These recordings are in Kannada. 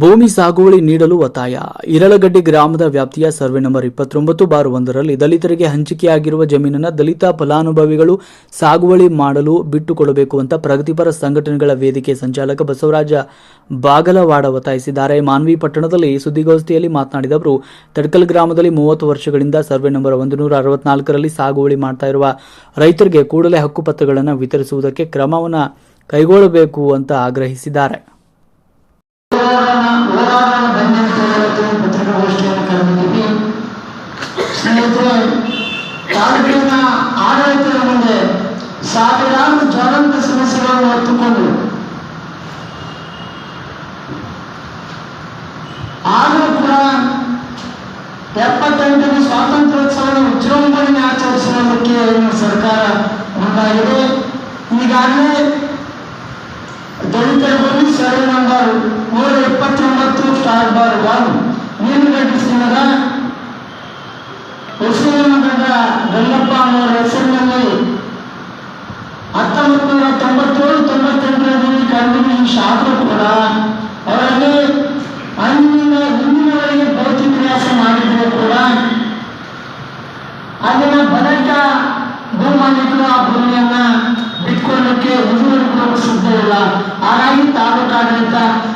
ಭೂಮಿ ಸಾಗುವಳಿ ನೀಡಲು ಒತ್ತಾಯ. ಇರಳಗಡ್ಡೆ ಗ್ರಾಮದ ವ್ಯಾಪ್ತಿಯ ಸರ್ವೆ ನಂಬರ್ ಇಪ್ಪತ್ತೊಂಬತ್ತು ಬಾರ್ ಒಂದರಲ್ಲಿ ದಲಿತರಿಗೆ ಹಂಚಿಕೆಯಾಗಿರುವ ಜಮೀನನ್ನು ದಲಿತ ಫಲಾನುಭವಿಗಳು ಸಾಗುವಳಿ ಮಾಡಲು ಬಿಟ್ಟುಕೊಡಬೇಕು ಅಂತ ಪ್ರಗತಿಪರ ಸಂಘಟನೆಗಳ ವೇದಿಕೆ ಸಂಚಾಲಕ ಬಸವರಾಜ ಬಾಗಲವಾಡ ಒತ್ತಾಯಿಸಿದ್ದಾರೆ. ಮಾನ್ವಿ ಪಟ್ಟಣದಲ್ಲಿ ಸುದ್ದಿಗೋಷ್ಠಿಯಲ್ಲಿ ಮಾತನಾಡಿದ ಅವರು, ತಡ್ಕಲ್ ಗ್ರಾಮದಲ್ಲಿ ಮೂವತ್ತು ವರ್ಷಗಳಿಂದ ಸರ್ವೆ ನಂಬರ್ ಒಂದು ನೂರ ಅರವತ್ನಾಲ್ಕರಲ್ಲಿ ಸಾಗುವಳಿ ಮಾಡ್ತಾ ಇರುವ ರೈತರಿಗೆ ಕೂಡಲೇ ಹಕ್ಕುಪತ್ರಗಳನ್ನು ವಿತರಿಸುವುದಕ್ಕೆ ಕ್ರಮವನ್ನು ಕೈಗೊಳ್ಳಬೇಕು ಅಂತ ಆಗ್ರಹಿಸಿದ್ದಾರೆ. ಹೋರಾಟ ಬಂದಂತೆ ಪತ್ರಿಕಾಗೋಷ್ಠಿಯನ್ನು ಕರೆದಿದ್ದೀವಿ ಸ್ನೇಹಿತರೆ ತಾಲೂಕಿನ ಆಡಳಿತದ ಮುಂದೆ ಸಾವಿರಾರು ಜ್ವಲಂತ ಸಮಸ್ಯೆಗಳನ್ನು ಹೊತ್ತುಕೊಂಡು ಆದರೂ ಕೂಡ ಎಪ್ಪತ್ತೆಂಟನೇ ಸ್ವಾತಂತ್ರ್ಯೋತ್ಸವದ ವಿಜೃಂಭಣೆ ಆಚರಿಸುವುದಕ್ಕೆ ನಮ್ಮ ಸರ್ಕಾರ ಮುಂದಾಗಿದೆ ಈಗಾಗಲೇ ದಲಿತರ ಭೂಮಿ ಸರ್ವೆ ನಂಬರ್ ನೂರ ಇಪ್ಪತ್ತೊಂಬತ್ತು ಸ್ಟಾರ್ ಬಾರ್ ಒನ್ ಮೀನುಗಟ್ಟಿಸಿದ ಹುಸೇನಗಡ ಗಂಗಪ್ಪ ಅವರ ಹೆಸರಿನಲ್ಲಿ ಹತ್ತೊಂಬತ್ತು ನೂರ ತೊಂಬತ್ತೇಳು ತೊಂಬತ್ತೆಂಟರಲ್ಲಿ ಕನ್ವಿನ್ಯೂಷನ್ ಆದರೂ ಕೂಡ ಅವರಲ್ಲಿ ಅಂದಿನ ಇಂದಿನವರೆಗೆ ಭೌತಿಕ ವ್ಯಾಸ ಮಾಡಿದ್ರು ಕೂಡ ಅಲ್ಲಿನ ಬಡಕ ಭೂಮಾಲೀಕರು ಆ ಭೂಮಿಯನ್ನ ಬಿಟ್ಕೊಳ್ಳಕ್ಕೆ ಇದುವರೆಗೂ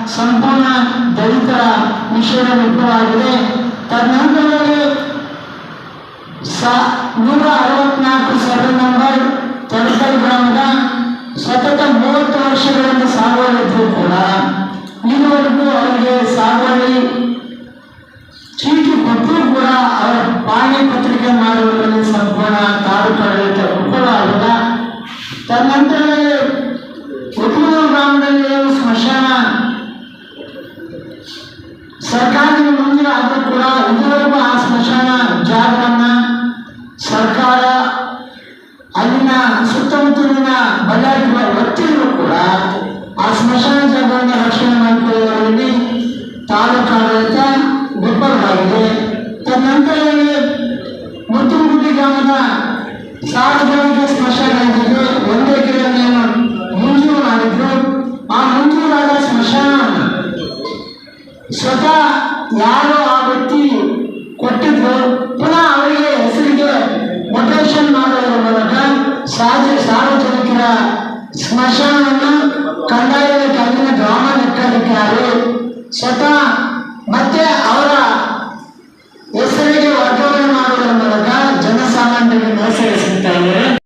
ಸಂಪೂರ್ಣ ದಲಿತರ ವಿಷಯದ ವಿಫಲವಾಗಿದೆ ತದನಂತರದಲ್ಲಿ ನೂರ ಅರವತ್ನಾಲ್ಕು ಸರ್ವೆ ನಂಬರ್ ತಡಕಲ್ ಗ್ರಾಮದ ಸತತ ಮೂವತ್ತು ವರ್ಷಗಳಿಂದ ಸಾಗುವಳಿದ್ರು ಕೂಡ. ಇದುವರೆಗೂ ಅವರಿಗೆ ಸಾಗುವಳಿ ಕೂಡ ಇದುವರೆಗೂ ಆ ಸ್ಮಶಾನ ಜಾಗವನ್ನ ಸರ್ಕಾರ ಅಲ್ಲಿನ ಸುತ್ತಮುತ್ತಲಿನ ಬಳ್ಳಾರಿ ವ್ಯಕ್ತಿಗಳು ಕೂಡ ಆ ಸ್ಮಶಾನ ಜಾಗವನ್ನು ರಕ್ಷಣೆ ಮಾಡಿಕೊಳ್ಳುವಲ್ಲಿ ತಾಲೂಕಾಡಳಿತ ವಿಫಲವಾಗಿದೆ ತದನಂತರದಲ್ಲಿ ಮುತ್ತುಗುಡ್ಡಿ ಗ್ರಾಮದ ಸಾರ್ವಜನಿಕ ಸ್ಮಶಾನ ಇದ್ದಿದ್ದು ಒಂದೇ ಕಿಲೋಮೀಟರ್ ಮಂಜೂರು ಮಾಡಿದ್ರು ಆ ಮಂಜೂರಾದ ಸ್ಮಶಾನವನ್ನು ಸ್ವತಃ ಯಾರೋ ಆ Sata